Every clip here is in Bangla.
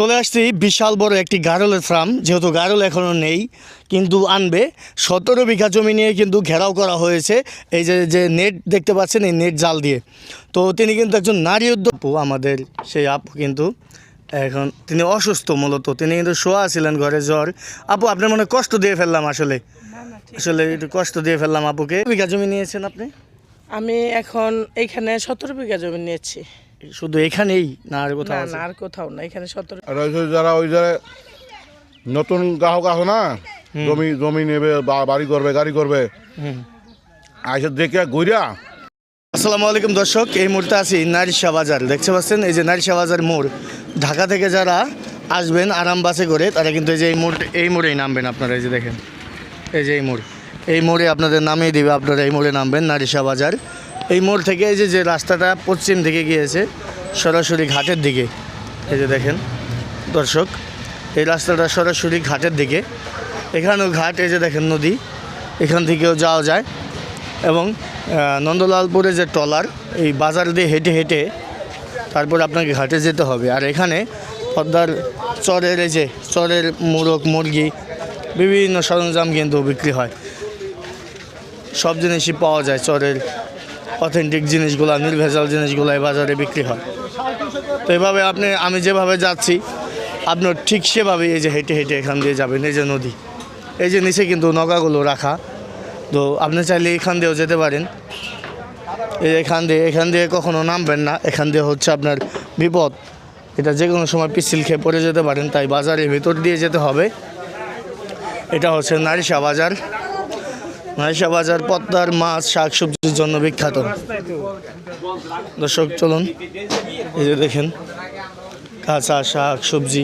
চলে আসছি বিশাল বড় একটি গারলের ফার্ম যেহেতু গারল এখনও নেই কিন্তু আনবে। সতেরো বিঘা জমি নিয়ে কিন্তু ঘেরাও করা হয়েছে এই যে যে নেট দেখতে পাচ্ছেন এই নেট জাল দিয়ে। তো তিনি কিন্তু একজন নারী উদ্যোগ আমাদের সেই আপু কিন্তু এখন তিনি অসুস্থ মূলত তিনি কিন্তু শোয়া ছিলেন ঘরে জ্বর। আপু আপনার মনে কষ্ট দিয়ে ফেললাম আসলে? আসলে একটু কষ্ট দিয়ে ফেললাম আপুকে। বিঘা জমি নিয়েছেন আপনি? আমি এখন এইখানে সতেরো বিঘা জমি নিয়েছি। শুধু এখানেই না আর কোথাও না আর কোথাও না এখানে সতেরো আর ওই যে যারা ওই যে নতুন গ্রাহক আছে না জমি জমি নেবে বা বাড়ি করবে গাড়ি করবে আইসে দেখে ঘুরিয়া। আসসালামু আলাইকুম দর্শক এই মুহূর্তে আছি নারিশা বাজার। দেখতে পাচ্ছেন এই যে নারিশা বাজার মোড় ঢাকা থেকে যারা আসবেন আরাম বাসে করে তারা কিন্তু এই যে এই মোড় এই মোড়েই নামবেন আপনারা এই যে দেখেন। এই যে এই মোড়। এই মোড়ে আপনাদের নামিয়ে দিবে আপনারা এই মোড়ে নামবেন নারিশা বাজার। এই মোড় থেকে এই যে যে রাস্তাটা পশ্চিম দিকে গিয়েছে, সরাসরি ঘাটের দিকে। এই যে দেখেন, দর্শক, এই রাস্তাটা সরাসরি ঘাটের দিকে। এখানেও ঘাট, এই যে দেখেন নদী, এখান থেকেও যাওয়া যায়। এবং নন্দলালপুরে যে ট্রলার, এই বাজার দিয়ে হেঁটে হেঁটে তারপর আপনাকে ঘাটে যেতে হবে। আর এখানে পদ্মার চরের, এই যে চরের মোরগ মুরগি, বিভিন্ন সরঞ্জাম কিন্তু বিক্রি হয়। সব জিনিসই পাওয়া যায় চরের অথেন্টিক জিনিসগুলো, নির্ভেজাল জিনিসগুলো এই বাজারে বিক্রি হয়। তো এভাবে আপনি, আমি যেভাবে যাচ্ছি, আপনার ঠিক সেভাবে এই যে হেঁটে হেঁটে এখান দিয়ে যাবেন, এই যে নদী। এই যে নিচে কিন্তু নৌকাগুলো রাখা। তো আপনি চাইলে এখান দিয়েও যেতে পারেন। এই এখান দিয়ে এখান দিয়ে কখনো নামবেন না। এখান দিয়ে হচ্ছে আপনার বিপদ। এটা যে কোনো সময় পিছিল খেয়ে পড়ে যেতে পারেন, তাই বাজারের ভেতর দিয়ে যেতে হবে। এটা হচ্ছে নারিশা বাজার নারিশা বাজার পদ্মার মাছ শাক সবজির জন্য বিখ্যাত। দর্শক, চলুন। এই যে দেখেন, কাঁচা শাক, সবজি,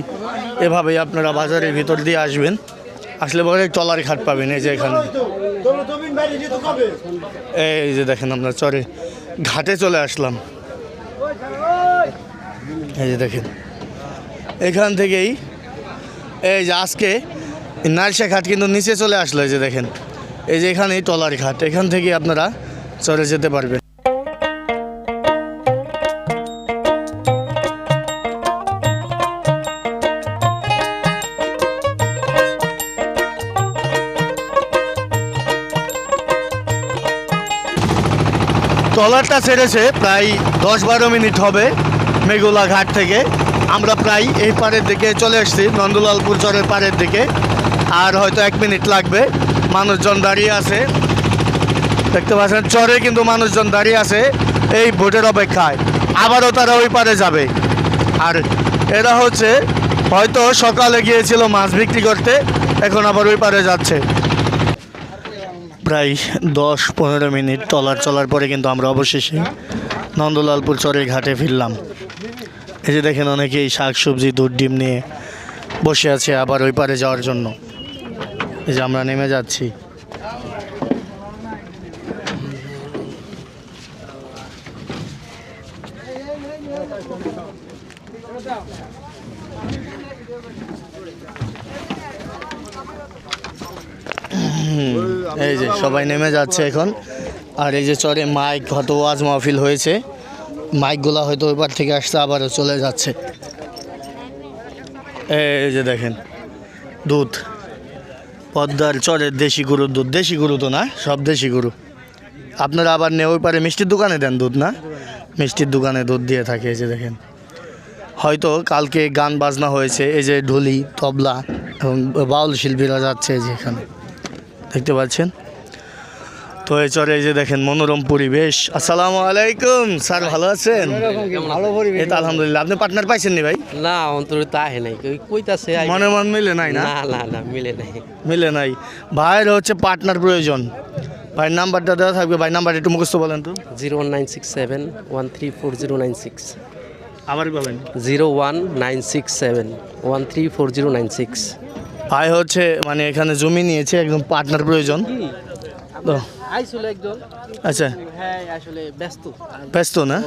এভাবেই আপনারা বাজারের ভিতর দিয়ে আসবেন। আসলে পরে টলার ঘাট পাবেন, এই যে এখানে। এই যে দেখেন, আমরা চরে, ঘাটে চলে আসলাম। এই যে দেখেন, এখান থেকেই, এই যে আজকে নারসা ঘাট কিন্তু নিচে চলে আসলো, এই যে দেখেন। এই যে এখানেই টলার ঘাট, এখান থেকে আপনারা চরে যেতে পারবেন। ট্রলারটা ছেড়েছে, প্রায় দশ বারো মিনিট হবে মেঘুলা ঘাট থেকে। আমরা প্রায় এই পাড়ের দিকে চলে এসেছি নন্দলালপুর চরের পাড়ের দিকে। আর হয়তো এক মিনিট লাগবে। মানুষজন দাঁড়িয়ে আছে। দেখতে পাচ্ছেন, চরে কিন্তু মানুষজন দাঁড়িয়ে আছে এই ভোটের অপেক্ষায়। আবারও তারা ওই পারে যাবে। আর এরা হচ্ছে, হয়তো সকালে গিয়েছিল মাছ বিক্রি করতে, এখন আবার ওই পারে যাচ্ছে। প্রায় দশ পনেরো মিনিট টলার চলার পরে কিন্তু আমরা অবশেষে নন্দলালপুর চরের ঘাটে ফিরলাম। এই যে দেখেন অনেকেই শাক সবজি, দুধ, ডিম নিয়ে বসে আছে আবার ওই পারে যাওয়ার জন্য। এই যে আমরা নেমে যাচ্ছি। এই যে সবাই নেমে যাচ্ছে এখন। আর এই যে চরে মাইক হয়তো ওয়াজ মাহফিল হয়েছে। মাইকগুলো হয়তো ওইবার থেকে আসছে, আবারও চলে যাচ্ছে। এই যে দেখেন, দুধ। পদ্মার চরের দেশি গরুর দুধ। দেশি গরু তো না, সব দেশি গরু। আপনারা আবার নে ওই পারে মিষ্টির দোকানে দেন দুধ না? মিষ্টির দোকানে দুধ দিয়ে থাকে, এই যে দেখেন। হয়তো কালকে গান বাজনা হয়েছে, এই যে ঢুলি, তবলা এবং বাউল শিল্পীরা যাচ্ছে যে এখানে। দেখতে পাচ্ছেন? তো এই চরে এই যে দেখেন মনোরম পরিবেশ। আসসালামু আলাইকুম স্যার ভালো আছেন? ভালো পরিবেশ। এই তো আলহামদুলিল্লাহ। আপনি পার্টনার পাইছেন নি ভাই? না অন্তর তা হে নাই। কইতাছে মনে মন মিলে নাই না? না না মিলে নাই। মিলে নাই। ভাইয়ের হচ্ছে পার্টনার প্রয়োজন। ভাই নাম্বারটা দেওয়া থাকবে। ভাই নাম্বারটা একটু মুখস্থ বলেন তো। Zero one nine six seven one three four zero nine six. আবার বলেন। Zero one nine six seven one three four zero nine six. ভাই হচ্ছে মানে এখানে জমি নিয়েছে একদম পার্টনার প্রয়োজন। আইছিল একজন। আচ্ছা। হ্যাঁ আসলে ব্যস্ত। ব্যস্ত না?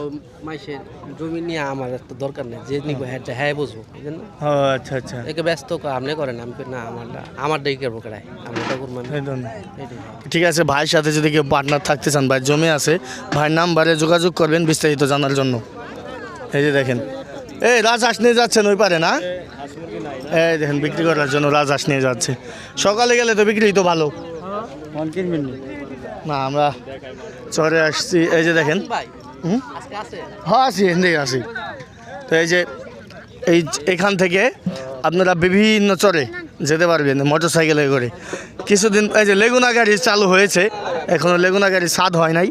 মাইসের জমি নিয়ে আমার দরকার নেই যে নিব হ্যাঁ হ্যাঁ বুঝব বুঝলেন আচ্ছা আচ্ছা। একে ব্যস্ত আপনি করেন আমি না আমার করব কেডাই আমি করব ঠিক আছে ভাইয়ের সাথে যদি কেউ পার্টনার থাকতে চান ভাই জমি আছে ভাইয়ের নাম্বারে যোগাযোগ করবেন বিস্তারিত জানার জন্য। এই যে দেখেন। এই রাজহাঁস নিয়ে যাচ্ছেন ওই পারে না? এই দেখেন বিক্রি করার জন্য রাজহাঁস নিয়ে যাচ্ছে। সকালে গেলে তো বিক্রি তো ভালো। না আমরা চরে আসছি। এই যে দেখেন। হুম? হ্যাঁ আছি? এখানে আছি তো এই যে এই এখান থেকে আপনারা বিভিন্ন চরে যেতে পারবেন মোটর সাইকেলে করে। কিছুদিন এই যে লেগুনা গাড়ি চালু হয়েছে। এখনও লেগুনা গাড়ি স্বাদ হয় নাই।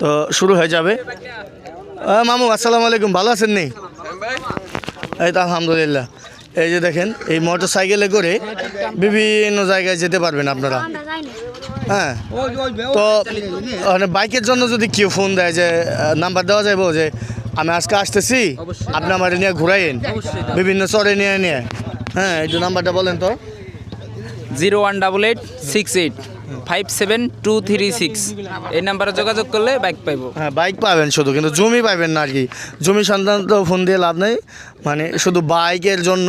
তো শুরু হয়ে যাবে। মামু আসসালামু আলাইকুম। ভালো আছেন নি? এই তো আলহামদুলিল্লাহ। এই যে দেখেন এই মোটর সাইকেলে করে বিভিন্ন জায়গায় যেতে পারবেন আপনারা। হ্যাঁ। তো মানে বাইকের জন্য যদি কেউ ফোন দেয় যে নাম্বার দেওয়া যাব যে আমি আজকে আসতেছি আপনি আমার নিয়ে ঘুরাইন বিভিন্ন চরে নিয়ে নিয়ে। হ্যাঁ এই নাম্বারটা বলেন তো। Zero one double eight six eight. Five seven two three six. এই নাম্বারে যোগাযোগ করলে বাইক পাইবো। হ্যাঁ বাইক পাবেন শুধু কিন্তু জমি পাবেন না আর কি। জমি সন্তান তো ফোন দিয়ে লাভ নেই। মানে শুধু বাইকের জন্য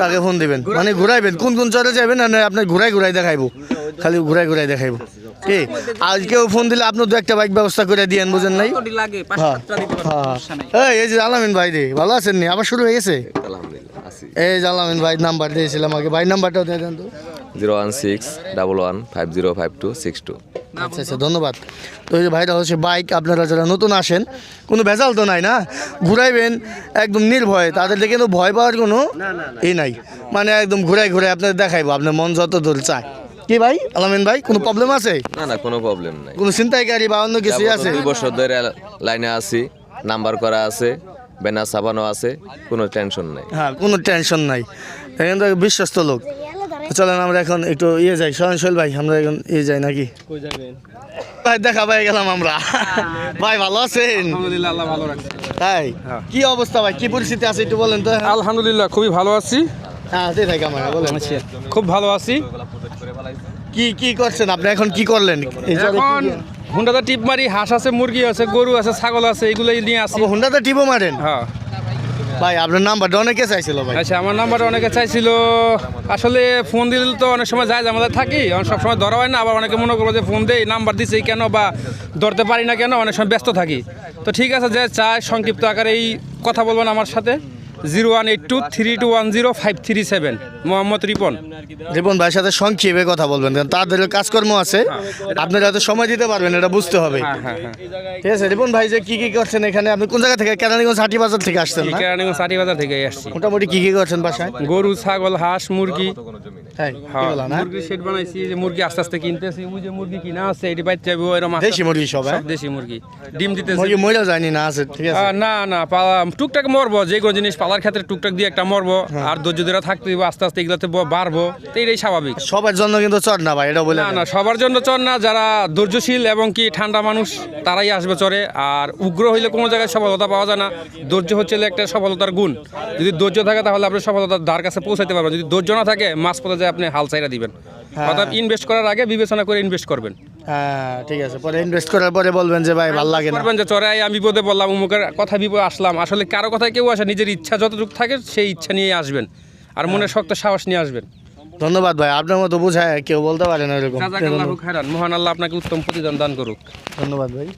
তাকে ফোন দিবেন। মানে ঘুরাইবেন। কোন কোন চরে যাবেন আর আপনার ঘুরাই ঘুরাই দেখাইবো। খালি ঘুরাই ঘুরাই দেখাইবো। কি? আজকেও ফোন দিলে আপনি দু একটা বাইক ব্যবস্থা করে দিয়েন বুঝেন নাই? কতটি লাগে পাঁচ হ্যাঁ হ্যাঁ সমস্যা নাই। এই, এই যে আলামিন ভাই রে ভালো আছেন নি? আবার শুরু হয়ে গেছে? এই যে আলামিন ভাই নাম্বার দিয়েছিলাম আগে। ভাই নাম্বারটাও দিয়ে দেন তো। Zero one six double one five zero five two six two. আচ্ছা আচ্ছা ধন্যবাদ। তো এই যে ভাইরা হচ্ছে বাইক আপনারা যারা নতুন আসেন কোনো ভেজাল তো নাই না? ঘুরাইবেন একদম নির্ভয়। তাদের দেখে কিন্তু ভয় পাওয়ার কোনো ই নাই। মানে একদম ঘুরাই ঘুরাই আপনাদের দেখাইবো আপনার মন যত দূর চায়। কি ভাই আলামিন ভাই কোনো প্রবলেম আছে? না না কোনো প্রবলেম নাই। কোনো চিন্তাইকারী বা অন্য কিছু আছে? দুই বছর ধরে লাইনে আছি নাম্বার করা আছে ব্যানার ছাপানো আছে কোনো টেনশন নাই। হ্যাঁ কোনো টেনশন নাই। বিশ্বস্ত লোক। চলেন আমরা এখন একটু ইয়ে যাই। সহনশীল ভাই আমরা এখন ইয়ে যাই নাকি? ভাই দেখা পাই গেলাম আমরা। ভাই ভালো আছেন? তাই? কি অবস্থা ভাই? কি পরিস্থিতি আছে একটু বলেন তো। আলহামদুলিল্লাহ খুবই ভালো আছি। হ্যাঁ খুব ভালো আছি। কি কি করছেন আপনি? এখন কি করলেন? এখন হুন্ডাতে টিপ মারি হাঁস আছে মুরগি আছে গরু আছে ছাগল আছে এগুলোই নিয়ে আসি। হুন্ডাতে টিপও মারেন? হ্যাঁ। ভাই আপনার নাম্বারটা অনেকে চাইছিল ভাই। আচ্ছা আমার নাম্বারটা অনেকে চাইছিল। আসলে ফোন দিলে তো অনেক সময় যায় আমাদের থাকি। সব সময় ধরা হয় না আবার অনেকে মনে করব যে ফোন দেই নাম্বার দিছি কেন বা ধরতে পারি না কেন অনেক সময় ব্যস্ত থাকি। তো ঠিক আছে যে চায় সংক্ষিপ্ত আকারে এই কথা বলবেন আমার সাথে। Zero one eight two three two one zero five three seven. Mohammad Ripon. Ripon ভাইয়ের সাথে সংক্ষেপে কথা বলবেন কারণ তাদের কাজকর্ম আছে। আপনারা হয়তো সময় দিতে পারবেন এটা বুঝতে হবে। হ্যাঁ হ্যাঁ হ্যাঁ। ঠিক আছে রিপন ভাই যে কি কি করছেন এখানে? আপনি কোন জায়গা থেকে? কেরানীগঞ্জ হাটি বাজার থেকে আসছেন কেরানীগঞ্জ ষাটি বাজার থেকে আসছি। মোটামুটি কি কি করছেন বাসায়? গরু ছাগল হাঁস মুরগি। তাই হ্যাঁ, না শেড বানাইছি যে মুরগি আস্তে আস্তে কিনতেছি। ওই যে মুরগি কিনা আছে এটি বাইতে যাব এরকম দেশি মুরগি সব হ্যাঁ? দেশি মুরগি। ডিম দিতেছি। যায়নি না আছে ঠিক আছে। না টুকটাক মরবো যে কোনো জিনিস পালার ক্ষেত্রে টুকটাক দিয়ে একটা মরবো হ্যাঁ। আর ধৈর্য ধরে থাকতে দিব আস্তে আস্তে এগুলোতে বাড়বো তো এটাই স্বাভাবিক। সবার জন্য কিন্তু চর না ভাই এটা বলে না না সবার জন্য চর না যারা ধৈর্যশীল এবং কি ঠান্ডা মানুষ তারাই আসবে চরে আর উগ্র হইলে কোনো জায়গায় সফলতা পাওয়া যায় না। ধৈর্য হচ্ছে একটা সফলতার গুণ। যদি ধৈর্য থাকে তাহলে আপনি সফলতার ধার কাছে পৌঁছাতে পারবেন। যদি ধৈর্য না থাকে মাছ পথে যায় আপনি হাল চাইরা দিবেন। হ্যাঁ। অর্থাৎ ইনভেস্ট করার আগে বিবেচনা করে ইনভেস্ট করবেন। হ্যাঁ ঠিক আছে। পরে ইনভেস্ট করার পরে বলবেন যে ভাই ভালো লাগে না। বলবেন যে চড়াই আমি বিপদে বললাম অমুকের কথা বিপদে আসলাম। আসলে কারও কথায় কেউ আসে নিজের ইচ্ছা যতটুকু থাকে সেই ইচ্ছা নিয়ে আসবেন। আর মনে শক্ত সাহস নিয়ে আসবেন। ধন্যবাদ ভাই আপনার মতো বুঝায় কেউ বলতে পারে না এরকম। মহান আল্লাহ আপনাকে উত্তম প্রতিদান দান করুক। ধন্যবাদ ভাই।